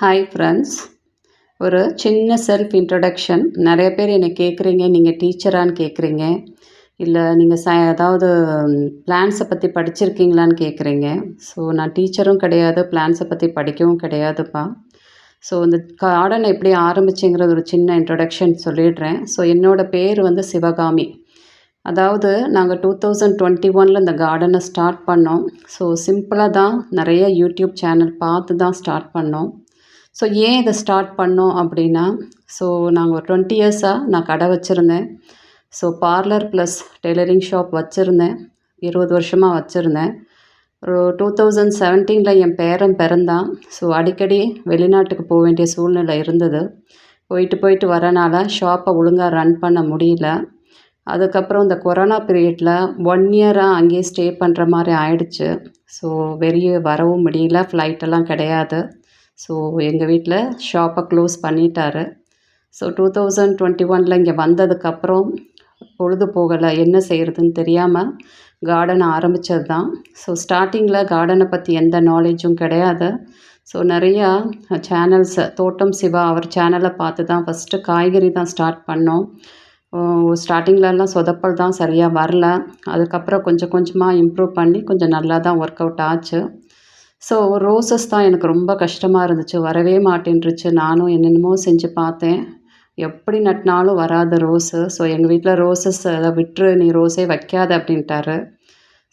Hi friends ஒரு சின்ன self introduction நிறைய பேர் என்னை கேட்குறீங்க நீங்கள் டீச்சரான்னு கேட்குறீங்க இல்லை நீங்கள் ச ஏதாவது பிளான்ஸை பற்றி படிச்சிருக்கீங்களான்னு கேட்குறீங்க. ஸோ நான் டீச்சரும் கிடையாது பிளான்ஸை பற்றி படிக்கவும் கிடையாதுப்பா. ஸோ இந்த கார்டன் எப்படி ஆரம்பிச்சுங்கிறது ஒரு சின்ன இன்ட்ரடக்ஷன் சொல்லிடுறேன். ஸோ என்னோடய பேர் வந்து சிவகாமி. அதாவது நாங்கள் டூ தௌசண்ட் டுவெண்ட்டி ஒனில் இந்த கார்டனை ஸ்டார்ட் பண்ணோம். ஸோ சிம்பிளாக தான் நிறைய யூடியூப் சேனல் பார்த்து தான் ஸ்டார்ட் பண்ணோம். ஸோ ஏன் இதை ஸ்டார்ட் பண்ணோம் அப்படின்னா ஸோ நாங்கள் ஒரு டுவெண்ட்டி இயர்ஸாக நான் கடை வச்சுருந்தேன். So parlour plus tailoring shop வச்சுருந்தேன். இருபது வருஷமாக வச்சுருந்தேன். ஒரு டூ தௌசண்ட் செவன்டீனில் என் பேரன் பிறந்தான். ஸோ அடிக்கடி வெளிநாட்டுக்கு போக வேண்டிய சூழ்நிலை இருந்தது. போயிட்டு போயிட்டு வரனால ஷாப்பை ஒழுங்காக ரன் பண்ண முடியல. அதுக்கப்புறம் இந்த கொரோனா பீரியடில் ஒன் இயராக அங்கேயே ஸ்டே பண்ணுற மாதிரி ஆயிடுச்சு. ஸோ வெளியே வரவும் முடியல. ஃப்ளைட்டெல்லாம் கிடையாது. ஸோ எங்கள் வீட்டில் ஷாப்பை க்ளோஸ் பண்ணிட்டாரு. ஸோ டூ தௌசண்ட் டுவெண்ட்டி ஒனில் இங்கே வந்ததுக்கப்புறம் பொழுது போகலை. என்ன செய்கிறதுன்னு தெரியாமல் கார்டன் ஆரம்பித்தது தான் ஸோ ஸ்டார்டிங்கில் கார்டனை பற்றி எந்த நாலேஜும் கிடையாது. ஸோ நிறையா சேனல்ஸ் தோட்டம் சிவா அவர் சேனலை பார்த்து தான் ஃபஸ்ட்டு காய்கறி தான் ஸ்டார்ட் பண்ணோம். ஸ்டார்டிங்லலாம் சொதப்பல் தான் சரியாக வரல. அதுக்கப்புறம் கொஞ்சம் கொஞ்சமாக இம்ப்ரூவ் பண்ணி கொஞ்சம் நல்லா தான் ஒர்க் அவுட் ஆச்சு. ஸோ ரோசஸ் தான் எனக்கு ரொம்ப கஷ்டமாக இருந்துச்சு. வரவே மாட்டேன்ருச்சு நானும் என்னென்னமோ செஞ்சு பார்த்தேன். எப்படி நட்டினாலும் வராத ரோஸு ஸோ எங்கள் வீட்டில் ரோசஸ் அதை விட்டுரு நீ ரோஸே வைக்காத அப்படின்ட்டாரு.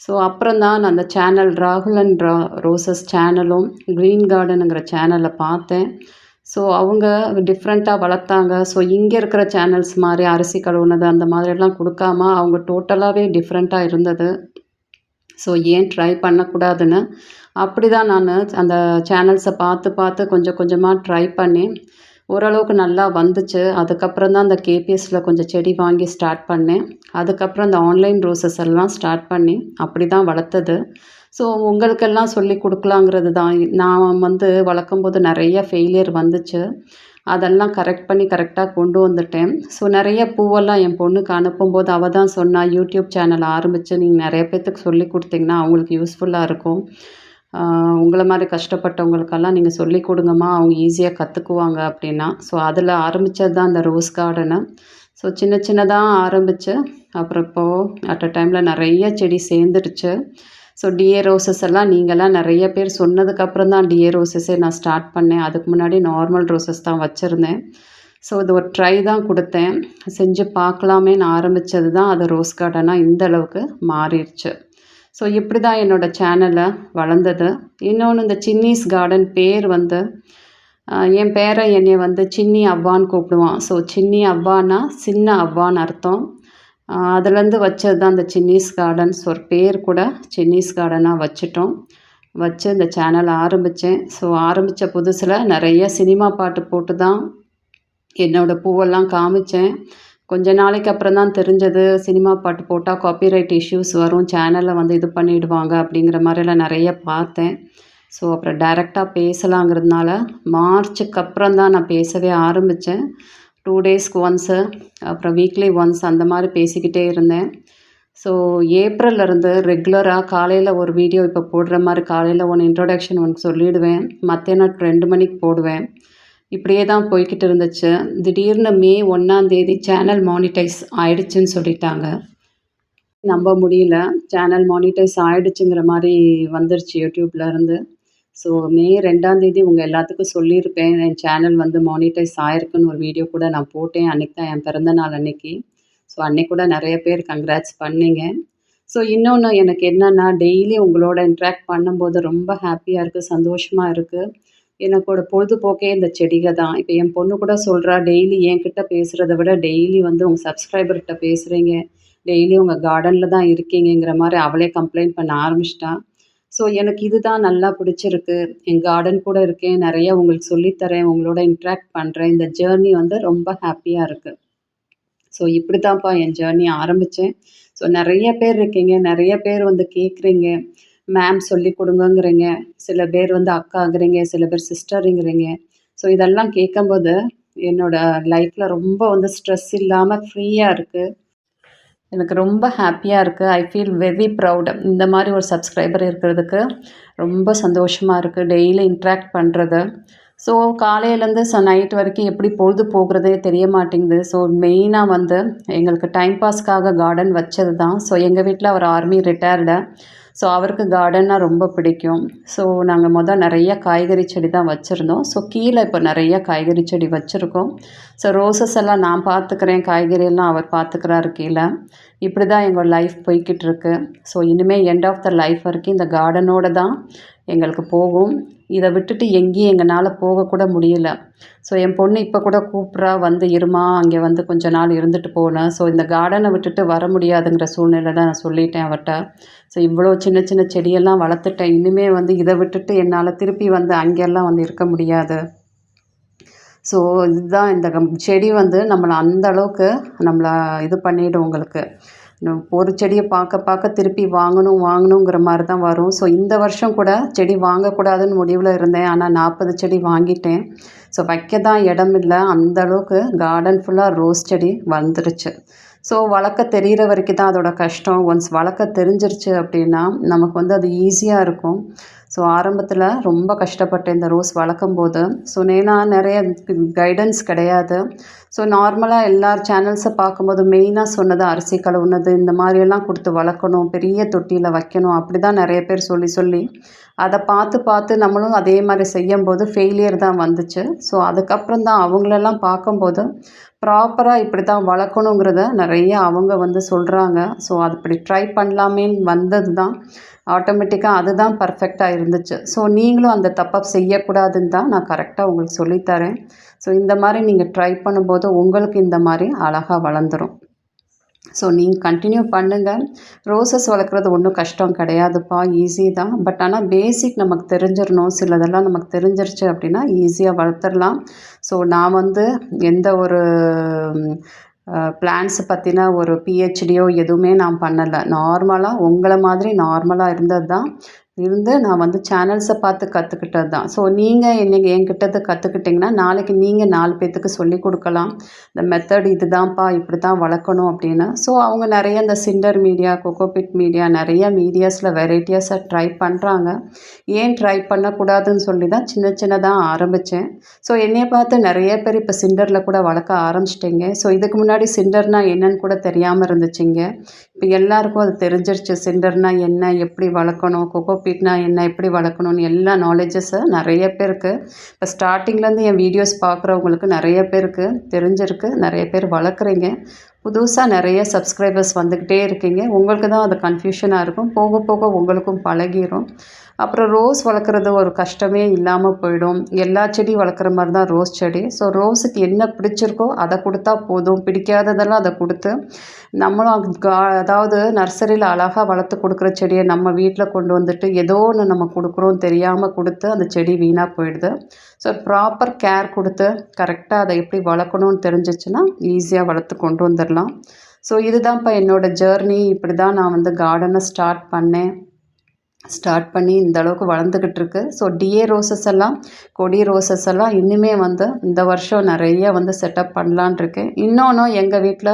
ஸோ அப்புறம் தான் நான் அந்த சேனல் ராகுல் அண்ட் ரா ரோசஸ் சேனலும் க்ரீன் கார்டனுங்கிற சேனலை பார்த்தேன். ஸோ அவங்க டிஃப்ரெண்ட்டாக வளர்த்தாங்க. ஸோ இங்கே இருக்கிற சேனல்ஸ் மாதிரி அரிசி கழுவுனது அந்த மாதிரிலாம் கொடுக்காம அவங்க டோட்டலாகவே டிஃப்ரெண்ட்டாக இருந்தது. ஸோ ஏன் ட்ரை பண்ணக்கூடாதுன்னு அப்படி தான் நான் அந்த சேனல்ஸை பார்த்து பார்த்து கொஞ்சம் கொஞ்சமாக ட்ரை பண்ணி ஓரளவுக்கு நல்லா வந்துச்சு. அதுக்கப்புறம் தான் அந்த கேபிஎஸ்சில் கொஞ்சம் செடி வாங்கி ஸ்டார்ட் பண்ணேன். அதுக்கப்புறம் இந்த ஆன்லைன் ரோசஸ் எல்லாம் ஸ்டார்ட் பண்ணி அப்படி தான் வளர்த்தது. ஸோ உங்களுக்கெல்லாம் சொல்லி கொடுக்கலாங்கிறது தான். நான் வந்து வளர்க்கும்போது நிறைய ஃபெயிலியர் வந்துச்சு. அதெல்லாம் கரெக்ட் பண்ணி கரெக்டாக கொண்டு வந்துட்டேன். ஸோ நிறைய பூவெல்லாம் என் பொண்ணுக்கு அனுப்பும்போது அவள் தான் சொன்னால் யூடியூப் சேனல் ஆரம்பித்து நீங்கள் நிறைய பேர்த்துக்கு சொல்லி கொடுத்தீங்கன்னா அவங்களுக்கு யூஸ்ஃபுல்லாக இருக்கும். உங்களை மாதிரி கஷ்டப்பட்டவங்களுக்கெல்லாம் நீங்கள் சொல்லி கொடுங்கம்மா அவங்க ஈஸியாக கற்றுக்குவாங்க அப்படின்னா. ஸோ அதில் ஆரம்பித்தது தான் அந்த ரோஸ் கார்டனு ஸோ சின்ன சின்னதாக ஆரம்பித்து அப்புறம் இப்போது அட் அ டைமில் நிறைய செடி சேர்ந்துருச்சு ஸோ டிஏ ரோசஸ் எல்லாம் நீங்களாம் நிறைய பேர் சொன்னதுக்கப்புறம் தான் டிஏ ரோசஸே நான் ஸ்டார்ட் பண்ணேன். அதுக்கு முன்னாடி நார்மல் ரோசஸ் தான் வச்சுருந்தேன். ஸோ இது ஒரு ட்ரை தான் கொடுத்தேன். செஞ்சு பார்க்கலாமேன்னு ஆரம்பித்தது தான் அது ரோஸ் கார்டனாக இந்த அளவுக்கு மாறிடுச்சு. ஸோ இப்படி தான் என்னோடய சேனலை வளர்ந்தது. இன்னொன்று இந்த சின்னிஸ் கார்டன் பேர் வந்து என் பேரை என்னை வந்து சின்னி அவ்வான்னு கூப்பிடுவான். ஸோ சின்னி அவ்வானா சின்ன அவ்வான்னு அர்த்தம். அதுலேருந்து வச்சது தான் இந்த சின்னீஸ் கார்டன்ஸ் ஒரு பேர் கூட சின்னீஸ் கார்டனாக வச்சுட்டோம். வச்சு இந்த சேனல் ஆரம்பித்தேன். ஸோ ஆரம்பித்த புதுசில் நிறைய சினிமா பாட்டு போட்டு தான் என்னோடய பூவெல்லாம் காமித்தேன். கொஞ்ச நாளைக்கு அப்புறம் தான் தெரிஞ்சது சினிமா பாட்டு போட்டால் காப்பிரைட் இஷ்யூஸ் வரும் சேனலில் வந்து இது பண்ணிவிடுவாங்க அப்படிங்கிற மாதிரிலாம் நிறைய பார்த்தேன். ஸோ அப்புறம் டைரெக்டாக பேசலாங்கிறதுனால மார்ச்சுக்கு அப்புறம் தான் நான் பேசவே ஆரம்பித்தேன் டூ டேஸ்க்கு ஒன்ஸு அப்புறம் வீக்லி ஒன்ஸ் அந்த மாதிரி பேசிக்கிட்டே இருந்தேன். ஸோ ஏப்ரல்லேருந்து ரெகுலராக காலையில் ஒரு வீடியோ இப்போ போடுற மாதிரி காலையில் ஒன்று இன்ட்ரொடக்ஷன் ஒன்று சொல்லிவிடுவேன் மத்தியானம் ரெண்டு மணிக்கு போடுவேன். இப்படியே தான் போய்கிட்டு இருந்துச்சு. திடீர்னு மே ஒன்றாந்தேதி சேனல் மானிட்டைஸ் ஆயிடுச்சுன்னு சொல்லிட்டாங்க. நம்ப முடியல. சேனல் மானிட்டைஸ் ஆயிடுச்சுங்கிற மாதிரி வந்துருச்சு யூடியூப்லேருந்து ஸோ மே ரெண்டாந்தேதி உங்கள் எல்லாத்துக்கும் சொல்லியிருப்பேன். என் சேனல் வந்து மானிட்டைஸ் ஆயிருக்குன்னு ஒரு வீடியோ கூட நான் போட்டேன் அன்றைக்கி தான் என் பிறந்த நாள் அன்னைக்கு. ஸோ அன்னைக்கு கூட நிறைய பேர் கங்க்ராட்ஸ் பண்ணிங்க. ஸோ இன்னொன்று எனக்கு என்னென்னா டெய்லி உங்களோட இன்ட்ராக்ட் பண்ணும்போது ரொம்ப ஹாப்பியாக இருக்குது சந்தோஷமாக இருக்குது எனக்கோட பொழுதுபோக்கே இந்த செடிகள் தான். இப்போ என் பொண்ணு கூட சொல்கிறா டெய்லி என்கிட்ட பேசுகிறத விட டெய்லி வந்து உங்கள் சப்ஸ்கிரைபர்கிட்ட பேசுகிறீங்க டெய்லி உங்கள் கார்டனில் தான் இருக்கீங்கிற மாதிரி அவளே கம்ப்ளைண்ட் பண்ண ஆரம்பிச்சிட்டான் ஸோ எனக்கு இது தான் நல்லா பிடிச்சிருக்கு. என் கார்டன் கூட இருக்கேன். நிறைய உங்களுக்கு சொல்லித்தரேன் உங்களோட இன்ட்ராக்ட் பண்ணுறேன் இந்த ஜேர்னி வந்து ரொம்ப ஹாப்பியாக இருக்குது ஸோ இப்படி தான்ப்பா என் ஜேர்னி ஆரம்பித்தேன் ஸோ நிறைய பேர் இருக்கீங்க. நிறைய பேர் வந்து கேட்குறீங்க மேம் சொல்லி கொடுங்கங்கிறீங்க. சில பேர் வந்து அக்காங்கிறீங்க சில பேர் சிஸ்டருங்கிறீங்க ஸோ இதெல்லாம் கேட்கும்போது என்னோடய லைஃப்பில் ரொம்ப வந்து ஸ்ட்ரெஸ் இல்லாமல் ஃப்ரீயாக இருக்குது எனக்கு ரொம்ப ஹாப்பியாக இருக்குது ஐ ஃபீல் வெரி ப்ரௌட் இந்த மாதிரி ஒரு சப்ஸ்கிரைபர் இருக்கிறதுக்கு ரொம்ப சந்தோஷமாக இருக்குது டெய்லி இன்ட்ராக்ட் பண்ணுறது ஸோ காலையிலேருந்து ச நைட் வரைக்கும் எப்படி பொழுது போகிறதே தெரிய மாட்டேங்குது. ஸோ மெயினாக வந்து எங்களுக்கு டைம் பாஸ்க்காக கார்டன் வச்சது தான் ஸோ எங்கள் வீட்டில் அவர் ஆர்மி ரிட்டையர்டு ஸோ அவருக்கு கார்டன்னா ரொம்ப பிடிக்கும். ஸோ நாங்கள் மொதல் நிறைய காய்கறி செடி தான் வச்சுருந்தோம். ஸோ கீழே இப்போ நிறைய காய்கறி செடி வச்சுருக்கோம். ஸோ ரோசஸ் எல்லாம் நான் பார்த்துக்கிறேன் காய்கறி எல்லாம் அவர் பார்த்துக்கிறாரு கீழே. இப்படி தான் எங்கள் லைஃப் போய்கிட்டு இருக்கு. ஸோ இனிமேல் எண்ட் ஆஃப் த லைஃப் வரைக்கும் இந்த கார்டனோட தான் எங்களுக்கு போகும். இதை விட்டுட்டு எங்கேயும் எங்களால் போகக்கூட முடியல. ஸோ என் பொண்ணு இப்போ கூட கூப்பிட்றா வந்து இருமா அங்கே வந்து கொஞ்ச நாள் இருந்துட்டு போனேன். ஸோ இந்த கார்டனை விட்டுட்டு வர முடியாதுங்கிற சூழ்நிலை தான் நான் சொல்லிட்டேன் அவர்கிட்ட ஸோ இவ்வளோ சின்ன சின்ன செடியெல்லாம் வளர்த்துட்டேன். இனிமேல் வந்து இதை விட்டுட்டு என்னால் திருப்பி வந்து அங்கெல்லாம் வந்து இருக்க முடியாது. ஸோ இதுதான் இந்த செடி வந்து நம்மளை அந்த அளவுக்கு நம்மளை இது பண்ணிவிடும் உங்களுக்கு. ஒரு செடியை பார்க்க பார்க்க திருப்பி வாங்கணும் வாங்கணுங்கிற மாதிரி தான் வரும். ஸோ இந்த வருஷம் கூட செடி வாங்கக்கூடாதுன்னு முடிவில் இருந்தேன். ஆனால் நாற்பது செடி வாங்கிட்டேன். ஸோ வைக்க தான் இடம் இல்லை அந்த அளவுக்கு கார்டன் ஃபுல்லாக ரோஸ் செடி வந்துருச்சு. ஸோ வளர்க்க தெரிகிற வரைக்கும் தான் அதோட கஷ்டம். ஒன்ஸ் வளர்க்க தெரிஞ்சிருச்சு அப்படின்னா நமக்கு வந்து அது ஈஸியாக இருக்கும். ஸோ ஆரம்பத்தில் ரொம்ப கஷ்டப்பட்டேன் இந்த ரோஸ் வளர்க்கும் போது ஸோ ஏன்னா நிறைய கைடன்ஸ் கிடையாது. ஸோ நார்மலாக எல்லா சேனல்ஸை பார்க்கும்போது மெயினாக சொன்னது அரிசி கழுவுனது இந்த மாதிரியெல்லாம் கொடுத்து வளர்க்கணும். பெரிய தொட்டியில் வைக்கணும். அப்படி தான் நிறைய பேர் சொல்லி சொல்லி அதை பார்த்து பார்த்து நம்மளும் அதே மாதிரி செய்யும்போது ஃபெயிலியர் தான் வந்துச்சு. ஸோ அதுக்கப்புறம் தான் அவங்களெல்லாம் பார்க்கும்போது ப்ராப்பராக இப்படி தான் வளர்க்கணுங்கிறத நிறைய அவங்க வந்து சொல்கிறாங்க ஸோ அது இப்படி ட்ரை பண்ணலாமேன்னு வந்தது தான் ஆட்டோமேட்டிக்காக அதுதான் பர்ஃபெக்டாக இருந்துச்சு. ஸோ நீங்களும் அந்த தப்பப் செய்யக்கூடாதுன்னு தான் நான் கரெக்டாக உங்களுக்கு சொல்லித்தரேன். ஸோ இந்த மாதிரி நீங்கள் ட்ரை பண்ணும்போது உங்களுக்கு இந்த மாதிரி அழகாக வளர்ந்துடும் ஸோ நீங்கள் கண்டினியூ பண்ணுங்கள் ரோசஸ் வளர்க்குறது ஒன்றும் கஷ்டம் கிடையாதுப்பா. ஈஸி தான். பட் ஆனால் பேசிக் நமக்கு தெரிஞ்சிடணும். சிலதெல்லாம் நமக்கு தெரிஞ்சிருச்சு அப்படின்னா ஈஸியாக வளர்த்துடலாம். ஸோ நான் வந்து எந்த ஒரு பிளான்ஸை பற்றின ஒரு பிஹெச்டியோ எதுவுமே நான் பண்ணலை. நார்மலாக உங்களை மாதிரி நார்மலாக இருந்தது தான் இருந்து நான் வந்து சேனல்ஸை பார்த்து கற்றுக்கிட்டது தான் ஸோ நீங்கள் இன்றைக்கி என்கிட்டது கற்றுக்கிட்டிங்கன்னா நாளைக்கு நீங்கள் நாலு பேர்த்துக்கு சொல்லி கொடுக்கலாம். இந்த மெத்தட் இது தான்ப்பா இப்படி தான் வளர்க்கணும் அப்படின்னு. ஸோ அவங்க நிறைய இந்த சிண்டர் மீடியா கொக்கோபிட் மீடியா நிறைய மீடியாஸில் வெரைட்டியாஸாக ட்ரை பண்ணுறாங்க ஏன் ட்ரை பண்ணக்கூடாதுன்னு சொல்லி தான் சின்ன சின்னதாக ஆரம்பித்தேன் ஸோ என்னையை பார்த்து நிறைய பேர் இப்போ சிண்டரில் கூட வளர்க்க ஆரம்பிச்சிட்டிங்க. ஸோ இதுக்கு முன்னாடி சிண்டர்னால் என்னன்னு கூட தெரியாமல் இருந்துச்சுங்க. இப்போ எல்லாருக்கும் அது தெரிஞ்சிருச்சு. சிண்டர்னால் என்ன எப்படி வளர்க்கணும் கொக்கோபீட்னா என்ன எப்படி வளர்க்கணும்னு எல்லா நாலேஜஸை நிறைய பேருக்கு. இப்போ ஸ்டார்டிங்லேருந்து என் வீடியோஸ் பார்க்குறவங்களுக்கு நிறைய பேருக்கு தெரிஞ்சிருக்கு நிறைய பேர் வளர்க்குறீங்க. புதுசாக நிறைய சப்ஸ்கிரைபர்ஸ் வந்துக்கிட்டே இருக்கீங்க. உங்களுக்கு தான் அது கன்ஃபியூஷனாக இருக்கும். போக போக உங்களுக்கும் பழகிடும் அப்புறம் ரோஸ் வளர்க்குறது ஒரு கஷ்டமே இல்லாமல் போயிடும். எல்லா செடி வளர்க்குற மாதிரி தான் ரோஸ் செடி. ஸோ ரோஸுக்கு என்ன பிடிச்சிருக்கோ அதை கொடுத்தா போதும். பிடிக்காததெல்லாம் அதை கொடுத்து நம்மளும் அதாவது நர்சரியில் அழகாக வளர்த்து கொடுக்குற செடியை நம்ம வீட்டில் கொண்டு வந்துட்டு ஏதோ ஒன்று நம்ம கொடுக்குறோம் தெரியாமல் கொடுத்து அந்த செடி வீணாக போயிடுது. ஸோ ப்ராப்பர் கேர் கொடுத்து கரெக்டாக அதை எப்படி வளர்க்கணும்னு தெரிஞ்சிச்சுன்னா ஈஸியாக வளர்த்து கொண்டு வந்துடலாம். ஸோ இதுதான்ப்பா என்னோடய ஜேர்னி இப்படி தான் நான் வந்து கார்டனை ஸ்டார்ட் பண்ணேன். ஸ்டார்ட் பண்ணி இந்த அளவுக்கு வளர்ந்துக்கிட்டு இருக்கு. ஸோ டிஏ ரோசஸ் எல்லாம் கொடி ரோசஸ் எல்லாம் இன்னுமே வந்து இந்த வருஷம் நிறைய வந்து செட்டப் பண்ணலான் இருக்கேன் இன்னொன்று எங்கள் வீட்டில்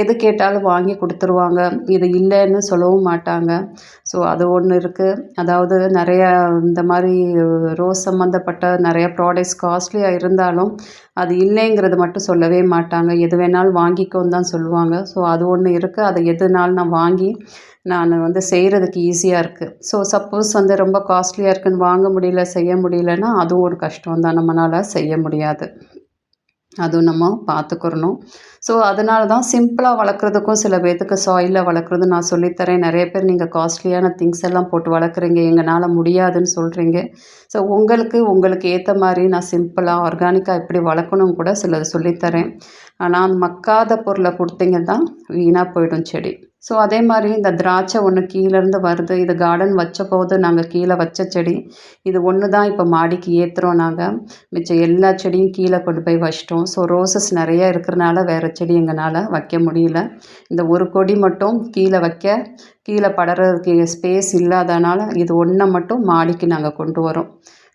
எது கேட்டாலும் வாங்கி கொடுத்துருவாங்க. இது இல்லைன்னு சொல்லவும் மாட்டாங்க. ஸோ அது ஒன்று இருக்குது அதாவது நிறைய இந்த மாதிரி ரோஸ் சம்மந்தப்பட்ட நிறைய ப்ராடக்ட்ஸ் காஸ்ட்லியாக இருந்தாலும் அது இல்லைங்கிறது மட்டும் சொல்லவே மாட்டாங்க. எது வேணாலும் வாங்கிக்கோன்னு தான் சொல்லுவாங்க. ஸோ அது ஒன்று இருக்குது அதை எதுனாலும் நான் வாங்கி நான் வந்து செய்கிறதுக்கு ஈஸியாக இருக்குது ஸோ சப்போஸ் வந்து ரொம்ப காஸ்ட்லியாக இருக்குன்னு வாங்க முடியல செய்ய முடியலன்னா அதுவும் ஒரு கஷ்டம் தான். நம்மளால் செய்ய முடியாது. அதுவும் நம்ம பார்த்துக்கிறணும் ஸோ அதனால தான் சிம்பிளாக வளர்க்குறதுக்கும் சில பேர்த்துக்கு சாயிலில் வளர்க்குறது நான் சொல்லித்தரேன் நிறைய பேர் நீங்கள் காஸ்ட்லியான திங்ஸ் எல்லாம் போட்டு வளர்க்குறீங்க. எங்களால் முடியாதுன்னு சொல்கிறீங்க ஸோ உங்களுக்கு உங்களுக்கு ஏற்ற மாதிரி நான் சிம்பிளாக ஆர்கானிக்காக எப்படி வளர்க்கணும் கூட சிலது சொல்லித்தரேன் ஆனால் மக்காத பொருளை கொடுத்தீங்க தான் வீணாக போயிடும் செடி. ஸோ அதே மாதிரி இந்த திராட்சை ஒன்று கீழேருந்து வருது. இது கார்டன் வச்ச போது நாங்கள் கீழே வச்ச செடி. இது ஒன்று தான் இப்போ மாடிக்கு ஏற்றுறோம் நாங்கள் மிச்சம் எல்லா செடியும் கீழே கொண்டு போய் வச்சிட்டோம். ஸோ ரோசஸ் நிறைய இருக்கிறனால வேறு செடி எங்களால் வைக்க முடியல. இந்த ஒரு கொடி மட்டும் கீழே வைக்க கீழே படறதுக்கு ஸ்பேஸ் இல்லாதனால இது ஒன்றை மட்டும் மாடிக்கு நாங்கள் கொண்டு வரோம்.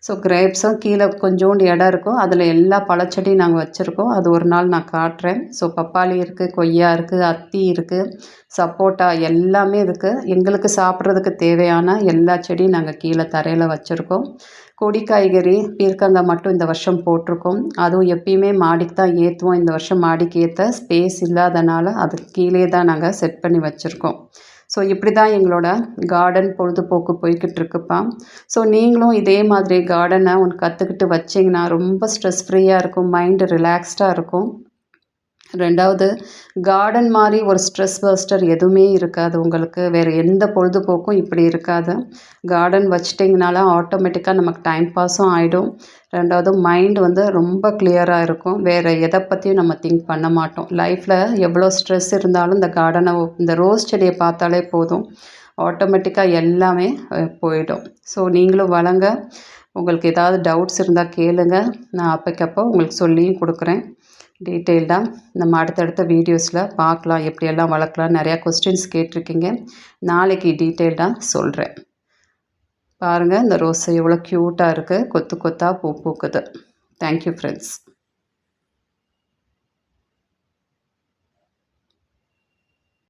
ஸோ கிரேப்ஸும் கீழே கொஞ்சோண்டு இடம் இருக்கும். அதில் எல்லா பழச்செடியும் நாங்கள் வச்சுருக்கோம். அது ஒரு நாள் நான் காட்டுறேன். ஸோ பப்பாளி இருக்குது கொய்யா இருக்குது அத்தி இருக்குது சப்போட்டா எல்லாமே இருக்குது எங்களுக்கு சாப்பிட்றதுக்கு தேவையான எல்லா செடியும் நாங்கள் கீழே தரையில் வச்சுருக்கோம். கொடி காய்கறி பீர்க்கங்காய் மட்டும் இந்த வருஷம் போட்டிருக்கோம். அதுவும் எப்பயுமே மாடிக்கு தான் ஏற்றுவோம் இந்த வருஷம் மாடிக்கு ஏற்ற ஸ்பேஸ் இல்லாதனால அது கீழே தான் நாங்கள் செட் பண்ணி வச்சுருக்கோம். ஸோ இப்படி தான் எங்களோட கார்டன் பொழுதுபோக்கு போய்கிட்டு இருக்குப்பா ஸோ நீங்களும் இதே மாதிரி கார்டனை ஒன்று கற்றுக்கிட்டு வச்சிங்கன்னா ரொம்ப ஸ்ட்ரெஸ் ஃப்ரீயாக இருக்கும் மைண்டு ரிலாக்ஸ்டாக இருக்கும். ரெண்டாவது கார்டன் மாதிரி ஒரு ஸ்ட்ரெஸ் பஸ்டர் எதுவுமே இருக்காது. உங்களுக்கு வேறு எந்த பொழுதுபோக்கும் இப்படி இருக்காது. கார்டன் வச்சிட்டிங்கனால ஆட்டோமேட்டிக்காக நமக்கு டைம் பாஸும் ஆகிடும் ரெண்டாவது மைண்ட் வந்து ரொம்ப கிளியராக இருக்கும். வேறு எதை பற்றியும் நம்ம திங்க் பண்ண மாட்டோம். லைஃப்பில் எவ்வளோ ஸ்ட்ரெஸ் இருந்தாலும் இந்த கார்டனை இந்த ரோஸ் செடியை பார்த்தாலே போதும். ஆட்டோமேட்டிக்காக எல்லாமே போயிடும். ஸோ நீங்களும் வளங்க. உங்களுக்கு ஏதாவது டவுட்ஸ் இருந்தால் கேளுங்கள் நான் அப்போக்கப்போ உங்களுக்கு சொல்லியும் கொடுக்குறேன். டீட்டெயில்டாக நம்ம அடுத்தடுத்த வீடியோஸில் பார்க்கலாம் எப்படியெல்லாம் வளர்க்கலாம் நிறையா கொஸ்டின்ஸ் கேட்டிருக்கீங்க. நாளைக்கு டீட்டெயில்டாக சொல்கிறேன் பாருங்கள் இந்த ரோஸ் எவ்வளோ க்யூட்டாக இருக்குது கொத்து கொத்தாக பூ பூக்குது. Thank you friends